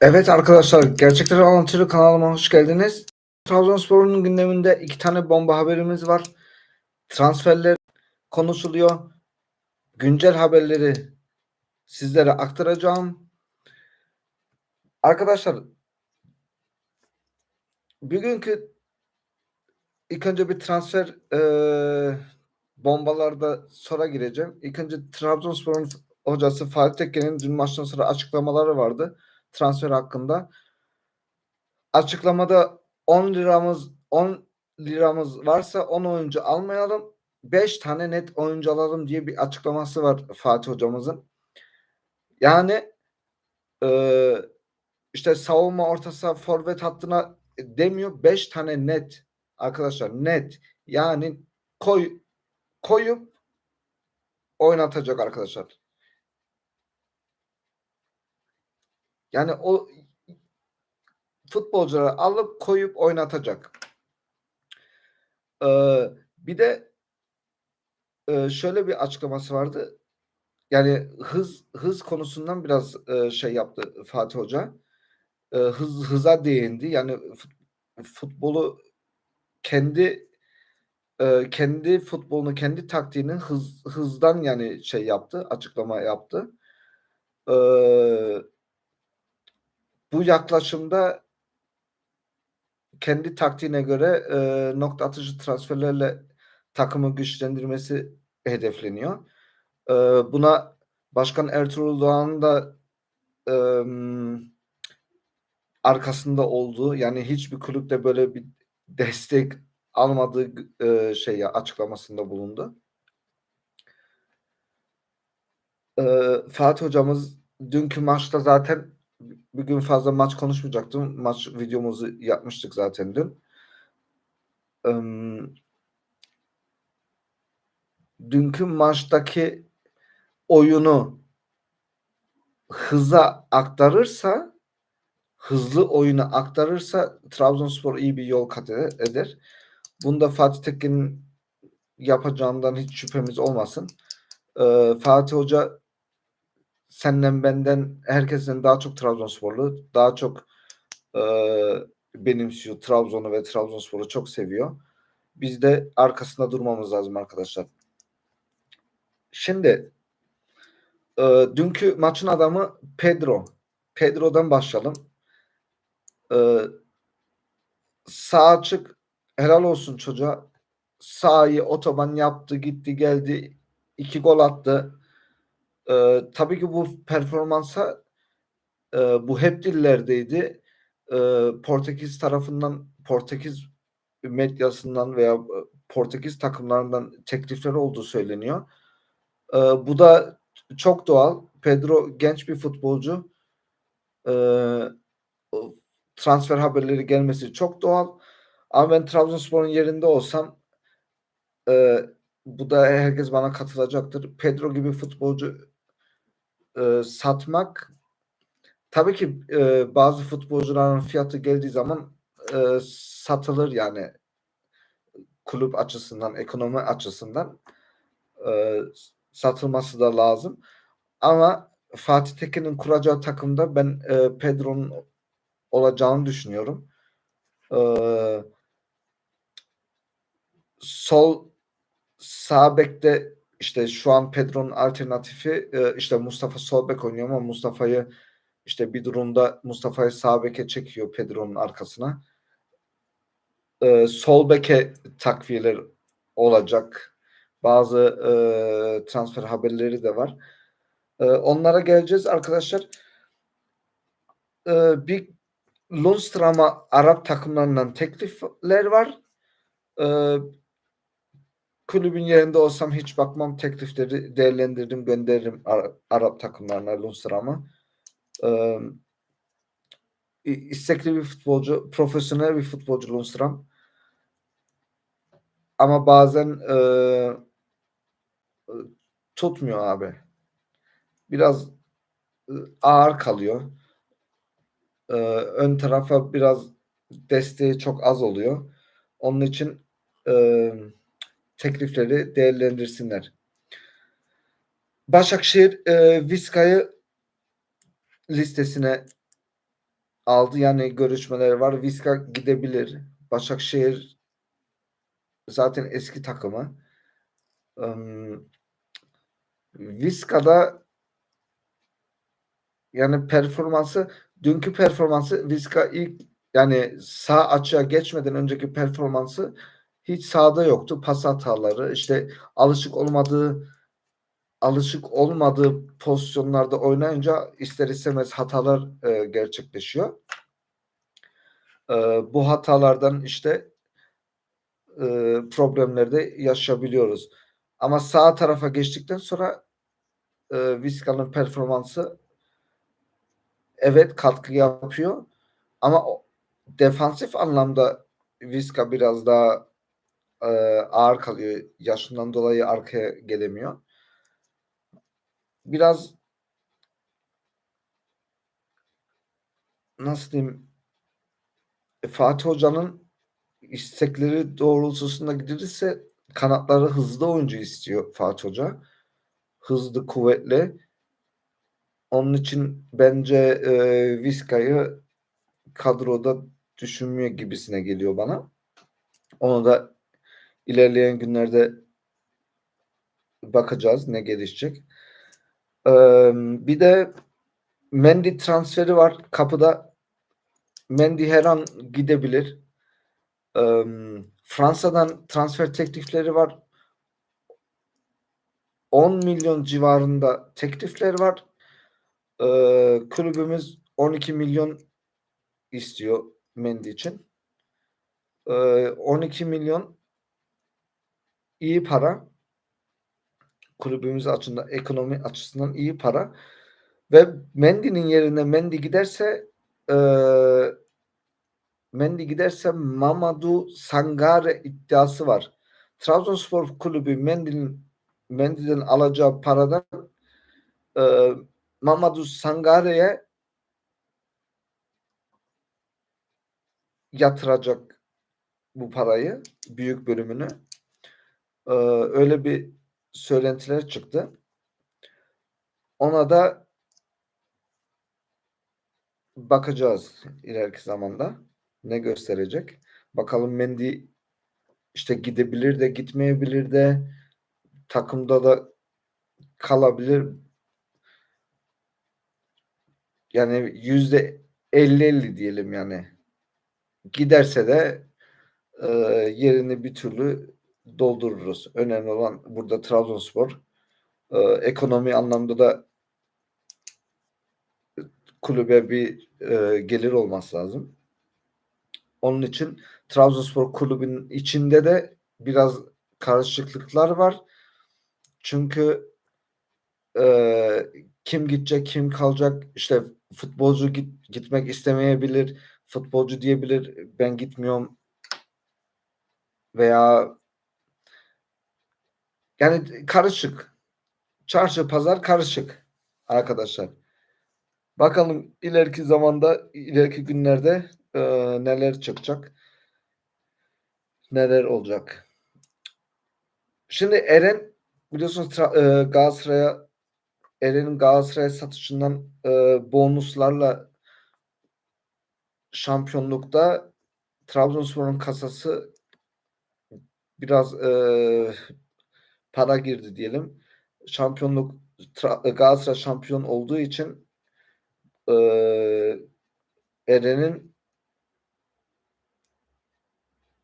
Evet arkadaşlar, Gerçekler Anlatırı kanalıma hoş geldiniz. Trabzonspor'un gündeminde iki tane bomba haberimiz var. Transferler konuşuluyor. Güncel haberleri sizlere aktaracağım. Arkadaşlar, bugünkü ilk önce bir transfer eee bombalarda sonra gireceğim. İlk önce Trabzonspor'un hocası Fatih Tekke'nin dün maçtan sonra açıklamaları vardı transfer hakkında. Açıklamada 10 liramız 10 liramız varsa 10 oyuncu almayalım. 5 tane net oyuncu alalım diye bir açıklaması var Fatih hocamızın. Yani e, işte savunma orta saha forvet hattına demiyor 5 tane net arkadaşlar net yani koy koyup oynatacak arkadaşlar. Yani o futbolcuları alıp koyup oynatacak. Ee, bir de e, şöyle bir açıklaması vardı. Yani hız hız konusundan biraz e, şey yaptı Fatih Hoca. E, hız hıza değindi. Yani fut, futbolu kendi e, kendi futbolunu, kendi taktiğini hız hızdan yani şey yaptı, açıklama yaptı. E, bu yaklaşımda kendi taktiğine göre e, nokta atışı transferlerle takımı güçlendirmesi hedefleniyor. E, buna Başkan Ertuğrul Doğan'ın da e, arkasında olduğu yani hiçbir kulüpte böyle bir destek almadığı e, şey açıklamasında bulundu. E, Fatih hocamız dünkü maçta zaten bugün fazla maç konuşmayacaktım. Maç videomuzu yapmıştık zaten dün. dünkü maçtaki oyunu hıza aktarırsa hızlı oyunu aktarırsa Trabzonspor iyi bir yol kat eder. Bunda Fatih Tekin'in yapacağından hiç şüphemiz olmasın. Ee, Fatih Hoca senden benden herkesten daha çok Trabzonsporlu, daha çok e, benimsiyor Trabzon'u ve Trabzonspor'u çok seviyor. Biz de arkasında durmamız lazım arkadaşlar. Şimdi e, dünkü maçın adamı Pedro. Pedro'dan başlayalım. E, sağ açık helal olsun çocuğa. Sahi otoban yaptı, gitti, geldi. iki gol attı. E, tabii ki bu performansa e, bu hep dillerdeydi. E, Portekiz tarafından Portekiz medyasından veya Portekiz takımlarından teklifler olduğu söyleniyor. E, bu da çok doğal. Pedro genç bir futbolcu. E, transfer haberleri gelmesi çok doğal. Ama ben Trabzonspor'un yerinde olsam e, bu da herkes bana katılacaktır. Pedro gibi futbolcu e, satmak tabii ki e, bazı futbolcuların fiyatı geldiği zaman e, satılır yani kulüp açısından, ekonomi açısından e, satılması da lazım. Ama Fatih Tekin'in kuracağı takımda ben e, Pedro'nun olacağını düşünüyorum. E, sol sağ bekte işte şu an Pedro'nun alternatifi e, işte Mustafa Solbek oynuyor ama Mustafa'yı işte bir durumda Mustafa'yı sağ beke çekiyor Pedro'nun arkasına. E, sol beke takviyeler olacak. Bazı e, transfer haberleri de var. E, onlara geleceğiz arkadaşlar. E, bir Lundström'a Arap takımlarından teklifler var. E, kulübün yerinde olsam hiç bakmam teklifleri değerlendirdim gönderirim Ar- Arap takımlarına Lundström'a. Ee, istekli bir futbolcu, profesyonel bir futbolcu Lundström. Ama bazen e, tutmuyor abi. Biraz e, ağır kalıyor. E, ön tarafa biraz desteği çok az oluyor. Onun için eee teklifleri değerlendirsinler. Başakşehir e, Vizca'yı listesine aldı. Yani görüşmeler var. Viska gidebilir. Başakşehir zaten eski takımı. Um, Viska'da yani performansı dünkü performansı Viska ilk yani sağ açığa geçmeden önceki performansı hiç sağda yoktu. Pas hataları işte alışık olmadığı alışık olmadığı pozisyonlarda oynayınca ister istemez hatalar e, gerçekleşiyor. E, bu hatalardan işte e, problemlerde yaşayabiliyoruz. Ama sağ tarafa geçtikten sonra e, Vizca'nın performansı evet katkı yapıyor ama defansif anlamda Vizca biraz daha e, ağır kalıyor. Yaşından dolayı arkaya gelemiyor. Biraz nasıl diyeyim Fatih Hoca'nın istekleri doğrultusunda gidilirse kanatları hızlı oyuncu istiyor Fatih Hoca. Hızlı, kuvvetli. Onun için bence e, Vizca'yı kadroda düşünmüyor gibisine geliyor bana. Onu da ilerleyen günlerde bakacağız ne gelişecek. Ee, bir de Mendy transferi var kapıda. Mendy her an gidebilir. Ee, Fransa'dan transfer teklifleri var. 10 milyon civarında teklifler var. Ee, kulübümüz 12 milyon istiyor Mendy için. Ee, 12 milyon iyi para. Kulübümüz açısından ekonomi açısından iyi para. Ve Mendy'nin yerine Mendy giderse e, Mendy giderse Mamadou Sangare iddiası var. Trabzonspor kulübü Mendy'nin Mendy'den alacağı paradan e, Mamadou Sangare'ye yatıracak bu parayı büyük bölümünü. Ee, öyle bir söylentiler çıktı. Ona da bakacağız ileriki zamanda. Ne gösterecek? Bakalım Mendy işte gidebilir de gitmeyebilir de takımda da kalabilir. Yani yüzde 50-50 diyelim yani. Giderse de e, yerini bir türlü doldururuz. Önemli olan burada Trabzonspor e, ekonomi anlamda da kulübe bir e, gelir olması lazım. Onun için Trabzonspor kulübünün içinde de biraz karışıklıklar var. Çünkü e, kim gidecek, kim kalacak, işte futbolcu git, gitmek istemeyebilir, futbolcu diyebilir ben gitmiyorum veya yani karışık. Çarşı pazar karışık arkadaşlar. Bakalım ileriki zamanda, ileriki günlerde e, neler çıkacak, neler olacak. Şimdi Eren biliyorsunuz e, Galatasaray'a Eren'in Galatasaray satışından e, bonuslarla şampiyonlukta Trabzonspor'un kasası biraz e, para girdi diyelim. Şampiyonluk Galatasaray şampiyon olduğu için e, Eren'in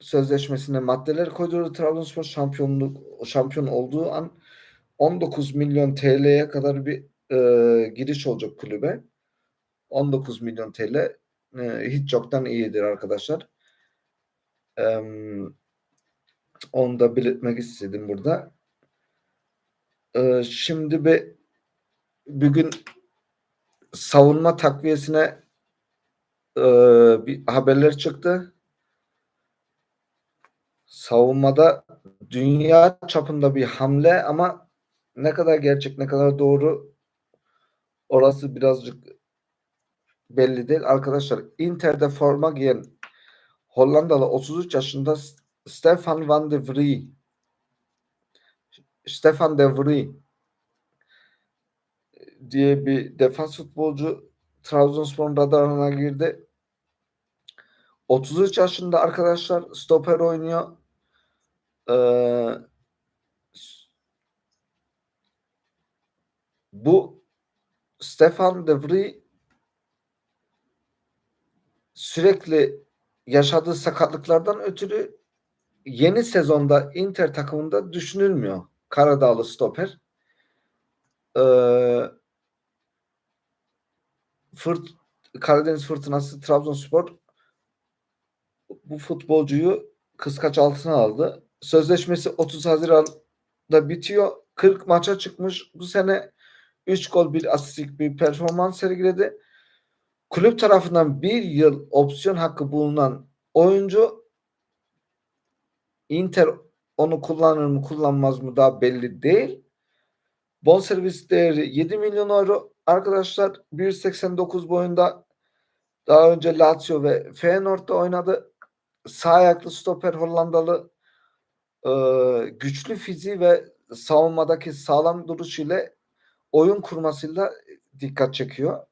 sözleşmesine maddeler koyduğu Trabzonspor şampiyonluk şampiyon olduğu an 19 milyon TL'ye kadar bir e, giriş olacak kulübe. 19 milyon TL e, hiç çoktan iyidir arkadaşlar. E, onu da belirtmek istedim burada. E, şimdi bir bugün savunma takviyesine e, bir haberler çıktı. Savunmada dünya çapında bir hamle ama ne kadar gerçek ne kadar doğru orası birazcık belli değil. Arkadaşlar Inter'de forma giyen Hollandalı 33 yaşında Stefan van de Vrie Stefan de Vrie diye bir defans futbolcu Trabzonspor'un radarına girdi. 33 yaşında arkadaşlar stoper oynuyor. Ee, bu Stefan De Vrij sürekli yaşadığı sakatlıklardan ötürü yeni sezonda Inter takımında düşünülmüyor. Karadağlı stoper. Ee, Fırt Karadeniz Fırtınası Trabzonspor bu futbolcuyu kıskaç altına aldı. Sözleşmesi 30 Haziran'da bitiyor. 40 maça çıkmış. Bu sene 3 gol bir asistlik bir performans sergiledi. Kulüp tarafından bir yıl opsiyon hakkı bulunan oyuncu Inter onu kullanır mı kullanmaz mı daha belli değil. Bonservis değeri 7 milyon euro. Arkadaşlar 1.89 boyunda daha önce Lazio ve Feyenoord'da oynadı. Sağ ayaklı stoper Hollandalı e, güçlü fiziği ve savunmadaki sağlam duruşu ile oyun kurmasıyla dikkat çekiyor.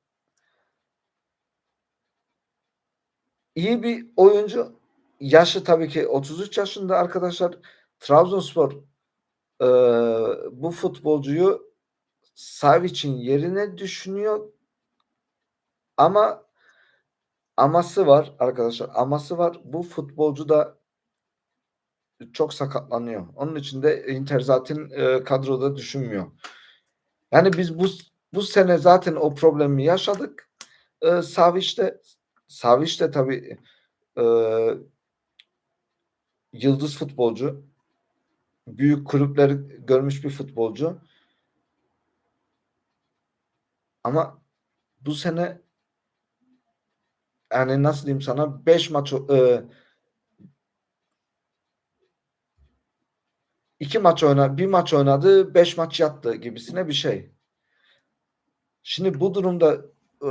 İyi bir oyuncu. Yaşı tabii ki 33 yaşında arkadaşlar. Trabzonspor e, bu futbolcuyu Savic'in yerine düşünüyor. Ama aması var arkadaşlar. Aması var. Bu futbolcu da çok sakatlanıyor. Onun için de Inter zaten e, kadroda düşünmüyor. Yani biz bu bu sene zaten o problemi yaşadık. E, Savic de Savic de tabii e, yıldız futbolcu. Büyük kulüpleri görmüş bir futbolcu. Ama bu sene yani nasıl diyeyim sana 5 maç e, iki maç oynadı, bir maç oynadı, beş maç yattı gibisine bir şey. Şimdi bu durumda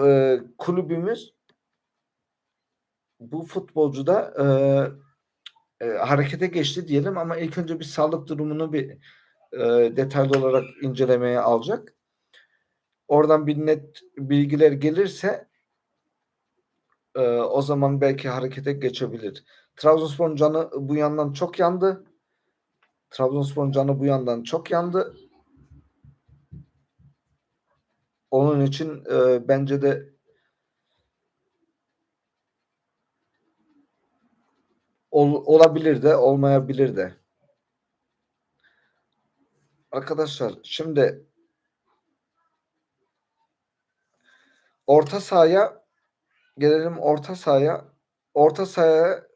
e, kulübümüz bu futbolcuda e, e, harekete geçti diyelim ama ilk önce bir sağlık durumunu bir e, detaylı olarak incelemeye alacak. Oradan bir net bilgiler gelirse e, o zaman belki harekete geçebilir. Trabzonspor'un canı bu yandan çok yandı. Trabzonspor'un canı bu yandan çok yandı. Onun için e, bence de ol, olabilir de olmayabilir de. Arkadaşlar şimdi orta sahaya gelelim orta sahaya. Orta sahaya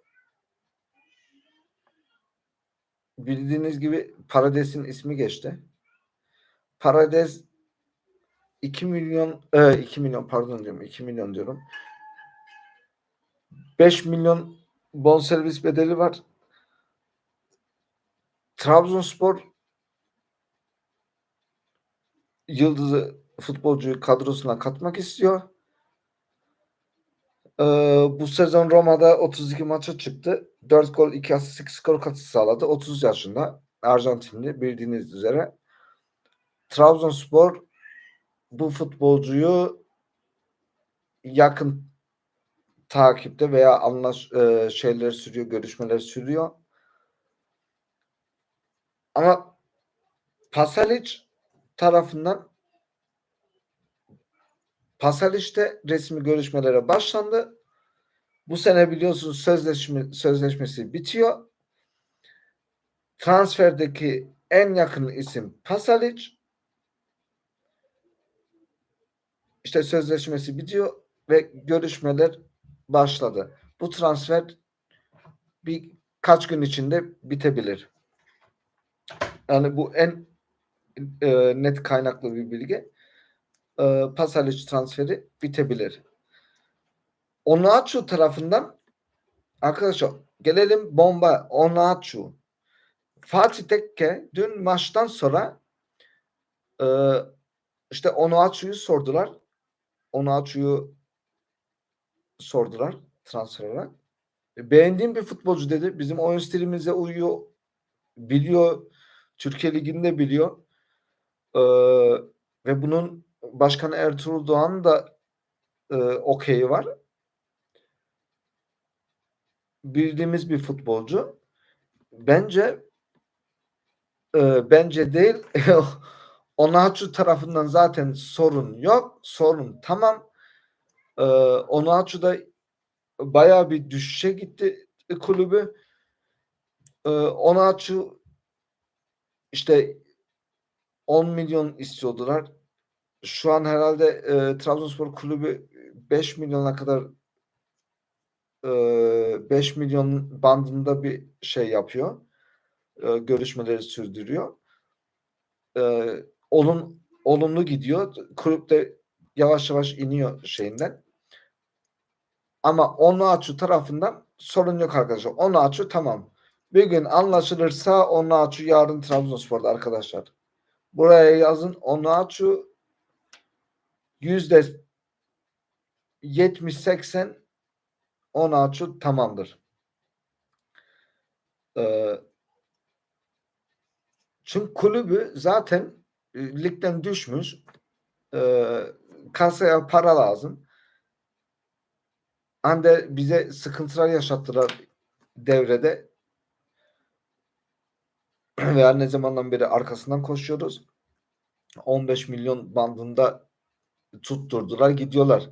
bildiğiniz gibi Parades'in ismi geçti. Parades 2 milyon e, 2 milyon pardon diyorum 2 milyon diyorum. 5 milyon bonservis bedeli var. Trabzonspor yıldızı futbolcuyu kadrosuna katmak istiyor. Ee, bu sezon Roma'da 32 maça çıktı. 4 gol, 2 asist, 8 skor katkısı sağladı. 30 yaşında. Arjantinli bildiğiniz üzere. Trabzonspor bu futbolcuyu yakın takipte veya anlaş e, şeyler sürüyor, görüşmeler sürüyor. Ama Pasalic tarafından Pasalic'te resmi görüşmelere başlandı. Bu sene biliyorsunuz sözleşme, sözleşmesi bitiyor. Transferdeki en yakın isim Pasalic. İşte sözleşmesi bitiyor ve görüşmeler başladı. Bu transfer birkaç gün içinde bitebilir. Yani bu en e, net kaynaklı bir bilgi. E, Pasalic transferi bitebilir. Onuachu tarafından arkadaşlar gelelim bomba Onuachu. Fatih Tekke dün maçtan sonra e, işte Onuachu'yu sordular. Onuachu'yu sordular transfer olarak. E, beğendiğim bir futbolcu dedi. Bizim oyun stilimize uyuyor. Biliyor. Türkiye Ligi'nde biliyor. Ee, ve bunun Başkan Ertuğrul Doğan da e, okeyi var. bildiğimiz bir futbolcu. Bence e, bence değil. Onaçu tarafından zaten sorun yok. Sorun tamam. E, Onaçu da bayağı bir düşüşe gitti kulübü. E, Onaçu işte 10 milyon istiyordular. Şu an herhalde e, Trabzonspor kulübü 5 milyona kadar e, 5 milyon bandında bir şey yapıyor. E, görüşmeleri sürdürüyor. E, olum, olumlu gidiyor. Kulüp de yavaş yavaş iniyor şeyinden. Ama Onaçu tarafından sorun yok arkadaşlar. Onaçu tamam. Bir gün anlaşılırsa Onaçu yarın Trabzonspor'da arkadaşlar. Buraya yazın Onaçu yüzde 70-80 Onaçu tamamdır. Ee, çünkü kulübü zaten e, ligden düşmüş. E, kasaya para lazım. Ande bize sıkıntılar yaşattılar devrede. Veya ne zamandan beri arkasından koşuyoruz. 15 milyon bandında tutturdular gidiyorlar.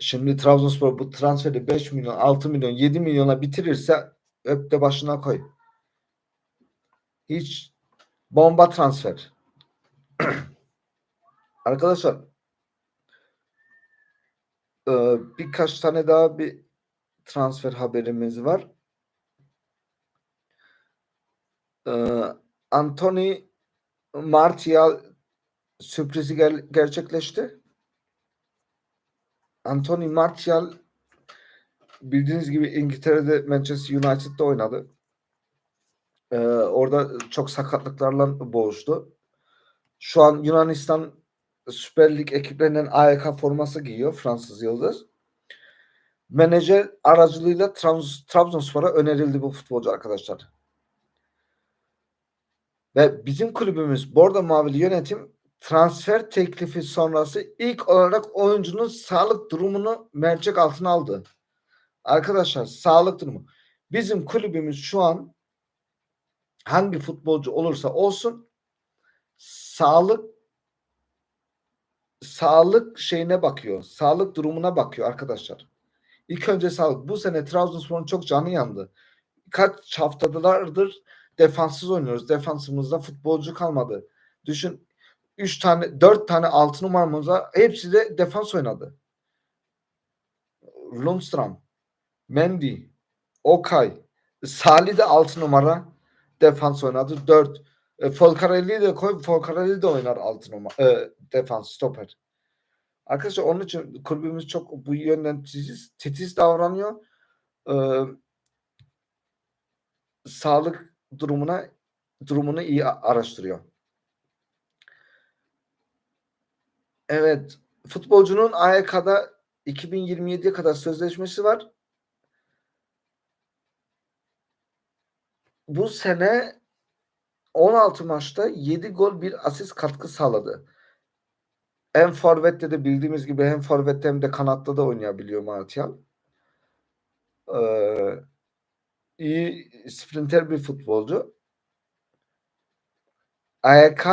Şimdi Trabzonspor bu transferi 5 milyon, 6 milyon, 7 milyona bitirirse öp de başına koy. Hiç bomba transfer. Arkadaşlar e, birkaç tane daha bir transfer haberimiz var. E, Anthony Martial sürprizi ger- gerçekleşti. Anthony Martial bildiğiniz gibi İngiltere'de Manchester United'da oynadı. Ee, orada çok sakatlıklarla boğuştu. Şu an Yunanistan Süper Lig ekiplerinden AYK forması giyiyor Fransız Yıldız. Menajer aracılığıyla Trabz- Trabzonspor'a önerildi bu futbolcu arkadaşlar. Ve bizim kulübümüz Bordo Mavili yönetim transfer teklifi sonrası ilk olarak oyuncunun sağlık durumunu mercek altına aldı. Arkadaşlar sağlık durumu. Bizim kulübümüz şu an hangi futbolcu olursa olsun sağlık sağlık şeyine bakıyor. Sağlık durumuna bakıyor arkadaşlar. İlk önce sağlık. Bu sene Trabzonspor'un çok canı yandı. Kaç haftalardır defanssız oynuyoruz. Defansımızda futbolcu kalmadı. Düşün 3 tane 4 tane 6 numaramıza hepsi de defans oynadı. Lundstram, Mendy, Okay, Salih de 6 numara defans oynadı. 4. E, Folcarelli'yi de koy. Folcarelli de oynar 6 numara. E, defans, stoper. Arkadaşlar onun için kulübümüz çok bu yönden titiz, titiz davranıyor. E, sağlık durumuna durumunu iyi araştırıyor. Evet. Futbolcunun AYK'da 2027'ye kadar sözleşmesi var. Bu sene 16 maçta 7 gol bir asist katkı sağladı. Hem forvette de bildiğimiz gibi hem forvette hem de kanatta da oynayabiliyor Martial. Ee, iyi sprinter bir futbolcu. AYK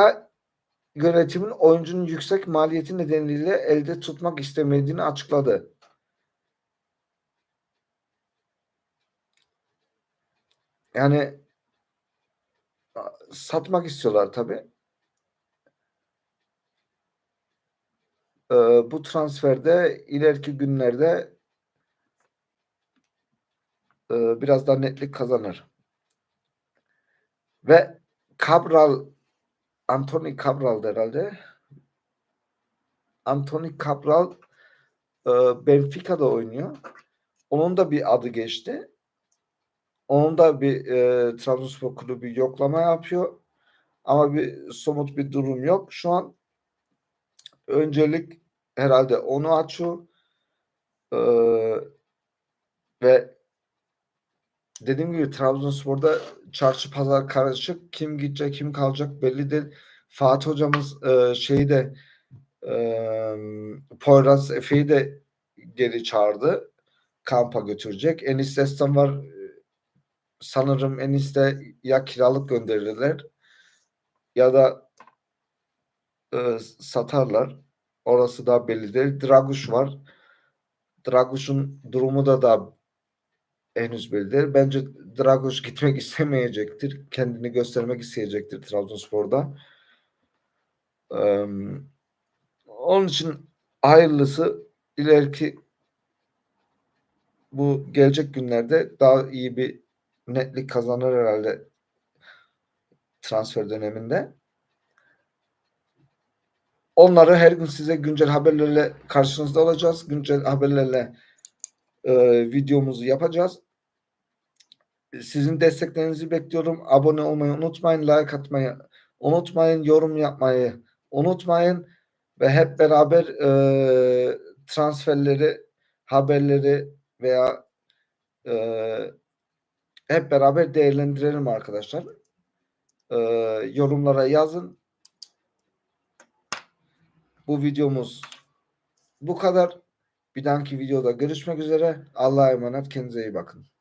yönetimin oyuncunun yüksek maliyeti nedeniyle elde tutmak istemediğini açıkladı. Yani satmak istiyorlar tabi. Ee, bu transferde ileriki günlerde e, biraz daha netlik kazanır. Ve Cabral Anthony Cabral herhalde. Anthony Cabral e, Benfica'da oynuyor. Onun da bir adı geçti. Onun da bir e, Trabzonspor kulübü yoklama yapıyor. Ama bir somut bir durum yok. Şu an öncelik herhalde onu açıyor. E, ve dediğim gibi Trabzonspor'da çarşı pazar karışık. Kim gidecek kim kalacak belli değil. Fatih hocamız e, şeyi de e, Poyraz Efe'yi de geri çağırdı. kampa götürecek. Enis Destan var. Sanırım Enis'te ya kiralık gönderirler ya da e, satarlar. Orası da belli değil. Draguş var. Draguş'un durumu da daha henüz belli değil. Bence Draguş gitmek istemeyecektir. Kendini göstermek isteyecektir Trabzonspor'da. Eee, onun için hayırlısı ileriki bu gelecek günlerde daha iyi bir netlik kazanır herhalde transfer döneminde. Onları her gün size güncel haberlerle karşınızda olacağız. Güncel haberlerle e, videomuzu yapacağız. Sizin desteklerinizi bekliyorum. Abone olmayı unutmayın. Like atmayı unutmayın. Yorum yapmayı unutmayın. Ve hep beraber e, transferleri, haberleri veya e, hep beraber değerlendirelim arkadaşlar. E, yorumlara yazın. Bu videomuz bu kadar. Bir dahaki videoda görüşmek üzere. Allah'a emanet. Kendinize iyi bakın.